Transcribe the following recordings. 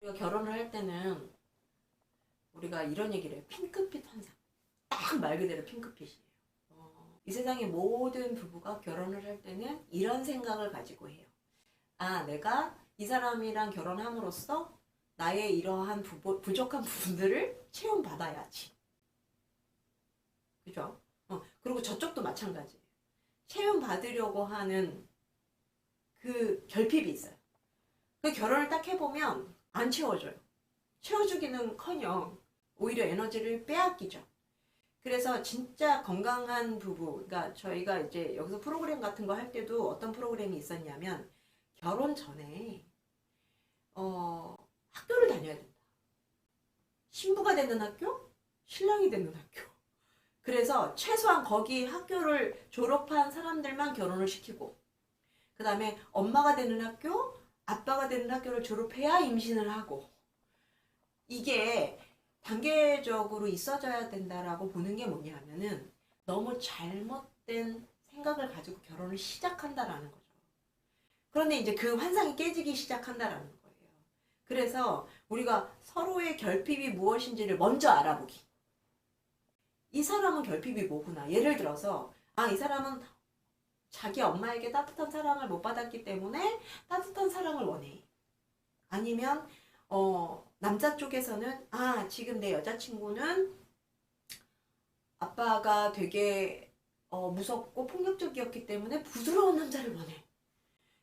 우리가 결혼을 할 때는 우리가 이런 얘기를 해요. 핑크빛 환상. 딱 말 그대로 핑크빛이에요. 어, 이 세상의 모든 부부가 결혼을 할 때는 이런 생각을 가지고 해요. 아, 내가 이 사람이랑 결혼함으로써 나의 이러한 부부, 부족한 부분들을 체험받아야지. 그죠? 어, 그리고 저쪽도 마찬가지예요. 체험받으려고 하는 그 결핍이 있어요. 그 결혼을 딱 해보면 안 채워줘요. 채워주기는 커녕 오히려 에너지를 빼앗기죠. 그래서 진짜 건강한 부부, 그러니까 저희가 이제 여기서 프로그램 같은 거 할 때도 어떤 프로그램이 있었냐면 결혼 전에 어, 학교를 다녀야 된다. 신부가 되는 학교, 신랑이 되는 학교. 그래서 최소한 거기 학교를 졸업한 사람들만 결혼을 시키고, 그 다음에 엄마가 되는 학교, 아빠가 되는 학교를 졸업해야 임신을 하고, 이게 단계적으로 있어져야 된다라고 보는 게 뭐냐면은 너무 잘못된 생각을 가지고 결혼을 시작한다라는 거죠. 그런데 이제 그 환상이 깨지기 시작한다라는 거예요. 그래서 우리가 서로의 결핍이 무엇인지를 먼저 알아보기. 이 사람은 결핍이 뭐구나. 예를 들어서, 아, 이 사람은 자기 엄마에게 따뜻한 사랑을 못 받았기 때문에 따뜻한 사랑을 원해. 아니면, 어, 남자 쪽에서는, 아, 지금 내 여자친구는 아빠가 되게 어, 무섭고 폭력적이었기 때문에 부드러운 남자를 원해.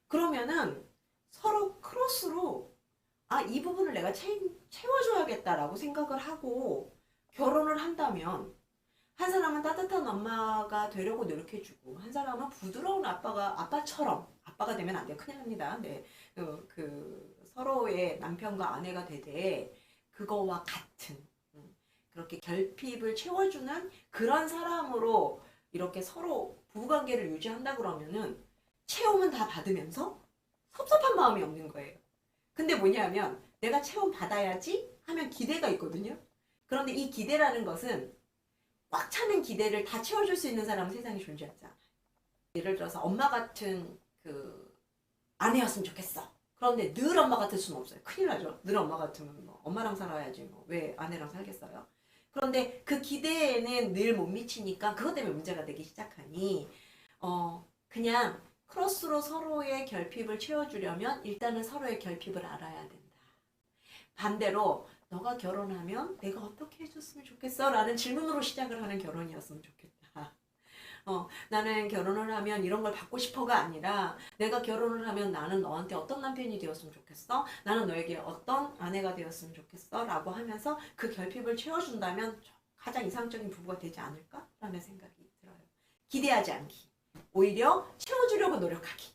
그러면은 서로 크로스로 아, 이 부분을 내가 채, 채워줘야겠다라고 생각을 하고 결혼을 한다면 한 사람은 따뜻한 엄마가 되려고 노력해주고 한 사람은 부드러운 아빠가 아빠처럼 아빠가 되면 안 돼요. 큰일 납니다. 네. 그, 그 서로의 남편과 아내가 되되 그거와 같은 음, 그렇게 결핍을 채워주는 그런 사람으로 이렇게 서로 부부관계를 유지한다 그러면은 체험은 다 받으면서 섭섭한 마음이 없는 거예요. 근데 뭐냐면 내가 체험 받아야지 하면 기대가 있거든요. 그런데 이 기대라는 것은 꽉 차는 기대를 다 채워줄 수 있는 사람은 세상에 존재하지 않아요. 예를 들어서 엄마 같은 그 아내였으면 좋겠어. 그런데 늘 엄마 같을 수는 없어요. 큰일 나죠. 늘 엄마 같으면 뭐 엄마랑 살아야지 뭐 왜 아내랑 살겠어요. 그런데 그 기대에는 늘 못 미치니까 그것 때문에 문제가 되기 시작하니 어 그냥 크로스로 서로의 결핍을 채워주려면 일단은 서로의 결핍을 알아야 된다. 반대로 너가 결혼하면 내가 어떻게 해줬으면 좋겠어? 라는 질문으로 시작을 하는 결혼이었으면 좋겠다. 어, 나는 결혼을 하면 이런 걸 받고 싶어가 아니라 내가 결혼을 하면 나는 너한테 어떤 남편이 되었으면 좋겠어? 나는 너에게 어떤 아내가 되었으면 좋겠어? 라고 하면서 그 결핍을 채워준다면 가장 이상적인 부부가 되지 않을까? 라는 생각이 들어요. 기대하지 않기. 오히려 채워주려고 노력하기.